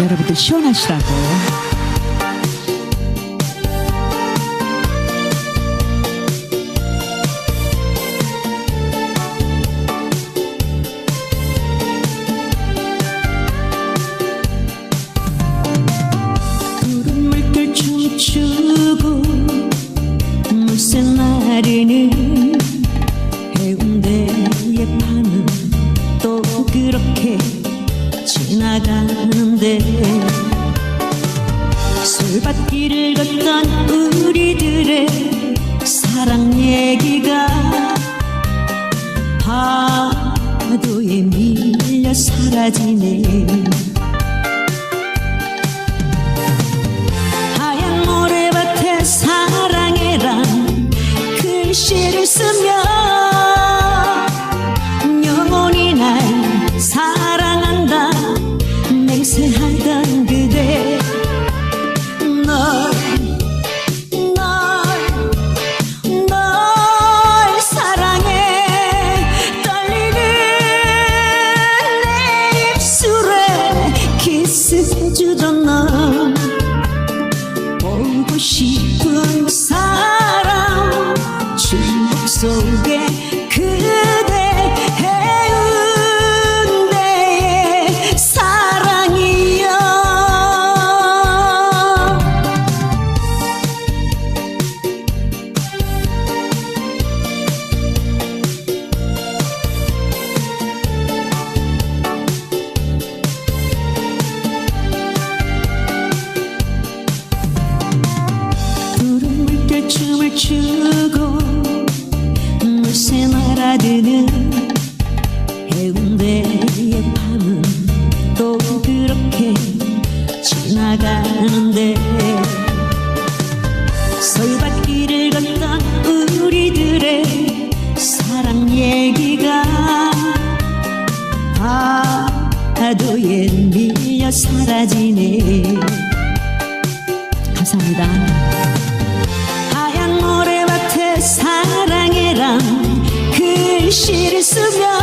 여러분들 시원하시라고. 지나가는데 솔밭길을 걷던 우리들의 사랑 얘기가 파도에 밀려 사라지네 속에 그대 해운대의 사랑이여. 푸른 물결 춤을 날아 드는 해운대의 밤은 또 그렇게 지나가는데 솔밭길을 걷던 우리들의 사랑 얘기가 파도에 밀려 사라지네 감사합니다. 하얀 모래밭에 사 değişir sümya